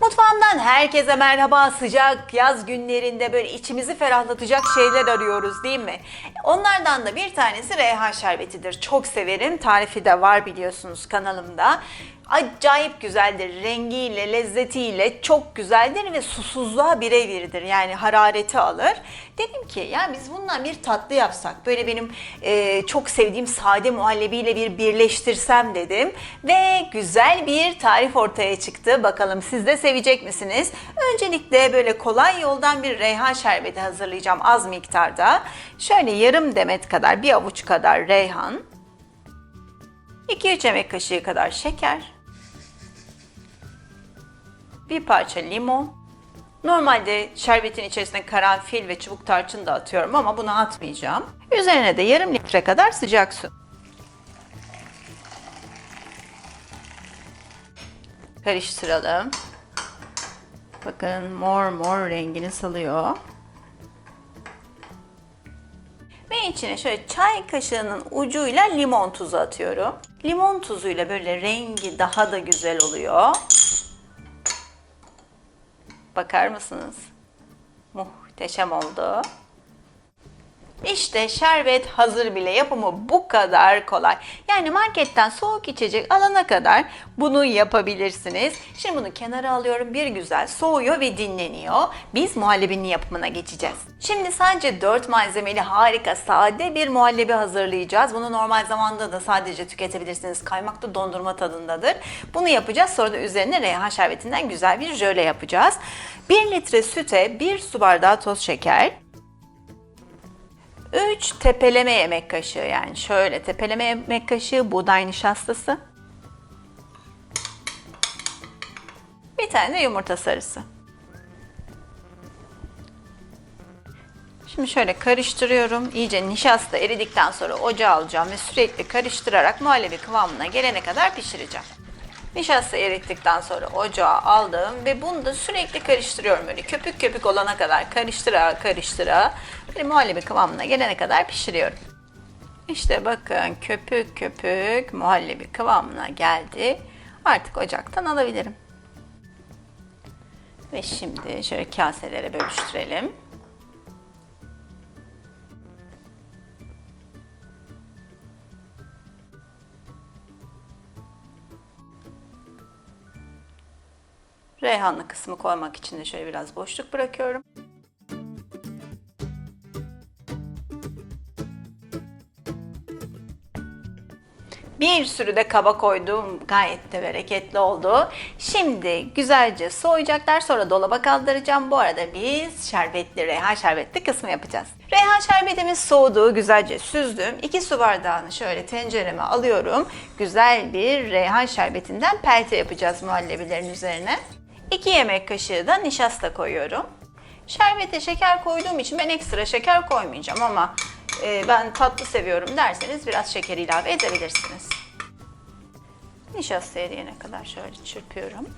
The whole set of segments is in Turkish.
Mutfağımdan herkese merhaba. Sıcak yaz günlerinde böyle içimizi ferahlatacak şeyler arıyoruz değil mi? Onlardan da bir tanesi reyhan şerbetidir. Çok severim. Tarifi de var biliyorsunuz kanalımda. Acayip güzeldir. Rengiyle, lezzetiyle çok güzeldir ve susuzluğa birebirdir. Yani harareti alır. Dedim ki ya biz bundan bir tatlı yapsak. Böyle benim e, çok sevdiğim sade muhallebiyle bir birleştirsem dedim. Ve güzel bir tarif ortaya çıktı. Bakalım siz de sevecek misiniz? Öncelikle böyle kolay yoldan bir reyhan şerbeti hazırlayacağım az miktarda. Şöyle yarım demet kadar, bir avuç kadar reyhan. 2-3 yemek kaşığı kadar şeker. Bir parça limon. Normalde şerbetin içerisine karanfil ve çubuk tarçın da atıyorum ama bunu atmayacağım. Üzerine de yarım litre kadar sıcak su. Karıştıralım. Bakın mor mor rengini salıyor. Ve içine şöyle çay kaşığının ucuyla limon tuzu atıyorum. Limon tuzuyla böyle rengi daha da güzel oluyor. Bakar mısınız? Muhteşem oldu. İşte şerbet hazır bile yapımı bu kadar kolay. Yani marketten soğuk içecek alana kadar bunu yapabilirsiniz. Şimdi bunu kenara alıyorum bir güzel soğuyor ve dinleniyor. Biz muhallebinin yapımına geçeceğiz. Şimdi sadece 4 malzemeli harika sade bir muhallebi hazırlayacağız. Bunu normal zamanda da sadece tüketebilirsiniz. Kaymaklı dondurma tadındadır. Bunu yapacağız. Sonra da üzerine reyhan şerbetinden güzel bir jöle yapacağız. 1 litre süte 1 su bardağı toz şeker, 3 tepeleme yemek kaşığı yani şöyle tepeleme yemek kaşığı buğday nişastası. Bir tane de yumurta sarısı. Şimdi şöyle karıştırıyorum. İyice nişasta eridikten sonra ocağa alacağım ve sürekli karıştırarak muhallebi kıvamına gelene kadar pişireceğim. Nişasta erittikten sonra ocağa aldım ve bunu da sürekli karıştırıyorum böyle köpük köpük olana kadar karıştıra karıştıra böyle muhallebi kıvamına gelene kadar pişiriyorum. İşte bakın köpük köpük muhallebi kıvamına geldi. Artık ocaktan alabilirim. Ve şimdi şöyle kaselere bölüştürelim. Reyhanlı kısmı koymak için de şöyle biraz boşluk bırakıyorum. Bir sürü de kaba koydum. Gayet de bereketli oldu. Şimdi güzelce soğuyacaklar. Sonra dolaba kaldıracağım. Bu arada biz şerbetli, reyhan şerbetli kısmı yapacağız. Reyhan şerbetimiz soğudu. Güzelce süzdüm. 2 su bardağını şöyle tencereme alıyorum. Güzel bir reyhan şerbetinden pelte yapacağız muhallebilerin üzerine. 2 yemek kaşığı da nişasta koyuyorum. Şerbete şeker koyduğum için ben ekstra şeker koymayacağım ama e, ben tatlı seviyorum derseniz biraz şeker ilave edebilirsiniz. Nişasta eriyene kadar şöyle çırpıyorum.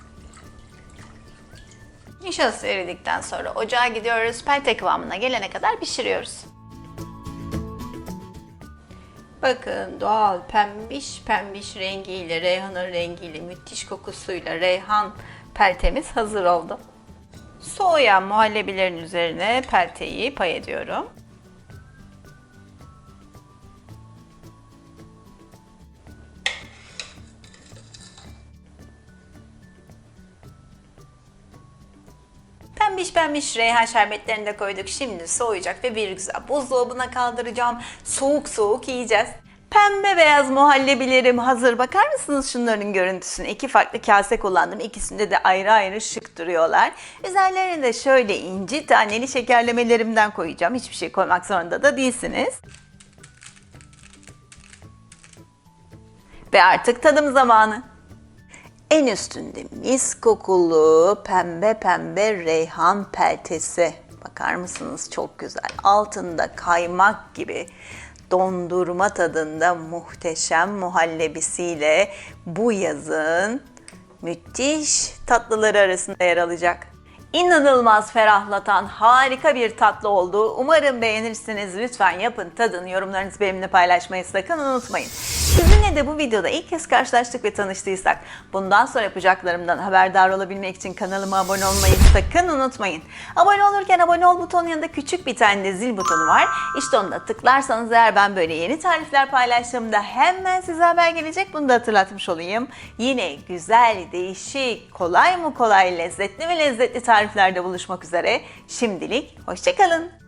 Nişasta eridikten sonra ocağa gidiyoruz. Pelte kıvamına gelene kadar pişiriyoruz. Bakın doğal pembiş pembiş rengiyle, reyhanın rengiyle, müthiş kokusuyla reyhan peltemiz hazır oldu. Soğuyan muhallebilerin üzerine pelteyi pay ediyorum. Pembiş pembiş reyhan şerbetlerini de koyduk. Şimdi soğuyacak ve bir güzel buzdolabına kaldıracağım. Soğuk soğuk yiyeceğiz. Pembe beyaz muhallebilerim hazır. Bakar mısınız şunların görüntüsüne? İki farklı kase kullandım. İkisinde de ayrı ayrı şık duruyorlar. Üzerlerine de şöyle inci taneli şekerlemelerimden koyacağım. Hiçbir şey koymak zorunda da değilsiniz. Ve artık tadım zamanı. En üstünde mis kokulu pembe pembe reyhan peltesi. Bakar mısınız çok güzel. Altında kaymak gibi dondurma tadında muhteşem muhallebisiyle bu yazın müthiş tatlıları arasında yer alacak. İnanılmaz ferahlatan harika bir tatlı oldu. Umarım beğenirsiniz. Lütfen yapın, tadın. Yorumlarınızı benimle paylaşmayı sakın unutmayın. Sizinle de bu videoda ilk kez karşılaştık ve tanıştıysak bundan sonra yapacaklarımdan haberdar olabilmek için kanalıma abone olmayı sakın unutmayın. Abone olurken abone ol butonun yanında küçük bir tane de zil butonu var. İşte onu da tıklarsanız eğer ben böyle yeni tarifler paylaştığımda hemen size haber gelecek. Bunu da hatırlatmış olayım. Yine güzel, değişik, kolay mı kolay, lezzetli ve lezzetli tariflerde buluşmak üzere. Şimdilik hoşçakalın.